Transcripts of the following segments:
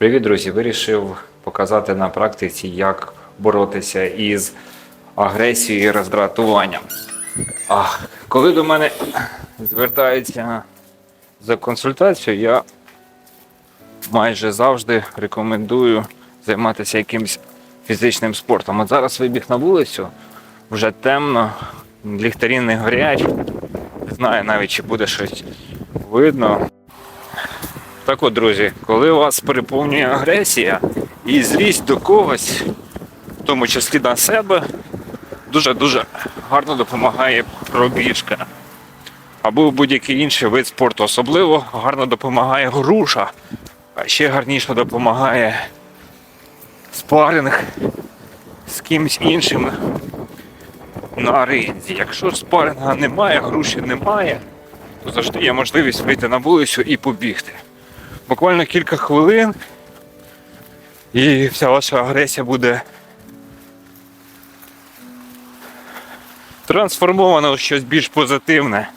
Привіт, друзі! Вирішив показати на практиці, як боротися із агресією і роздратуванням. А коли до мене звертаються за консультацією, я майже завжди рекомендую займатися якимось фізичним спортом. От зараз вибіг на вулицю, вже темно, ліхтарі не горять. Не знаю навіть, чи буде щось видно. Так от, друзі, коли вас переповнює агресія і злість до когось, в тому числі на себе, дуже-дуже гарно допомагає пробіжка. Або будь-який інший вид спорту. Особливо гарно допомагає груша, а ще гарніше допомагає спаринг з кимось іншим на аренді. Якщо спаринга немає, груші немає, то завжди є можливість вийти на вулицю і побігти. Буквально кілька хвилин, і вся ваша агресія буде трансформована у щось більш позитивне,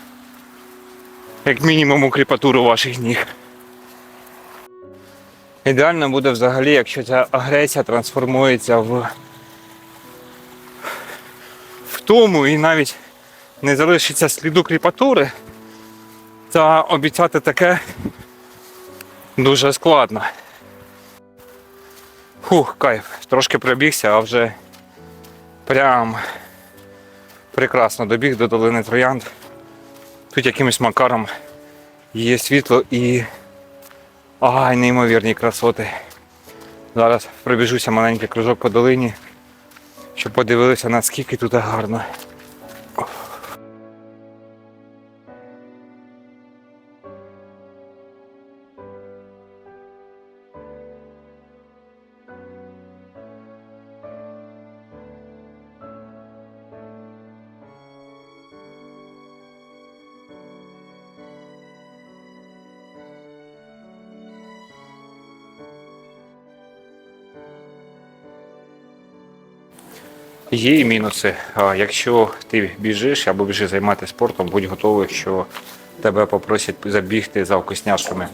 як мінімум у кріпатуру ваших ніг. Ідеально буде взагалі, якщо ця агресія трансформується в, в тому і навіть не залишиться сліду кріпатури, та обіцяти таке дуже складно. Фух, кайф, трошки пробігся, а вже прям прекрасно добіг до долини Троянд. Тут якимось макаром є світло і ай, неймовірні красоти. Зараз пробіжуся маленький кружок по долині, щоб подивилися наскільки тут гарно. Є і мінуси. Якщо ти біжиш або біжиш займатися спортом, будь готовий, що тебе попросять забігти за вкусняшками.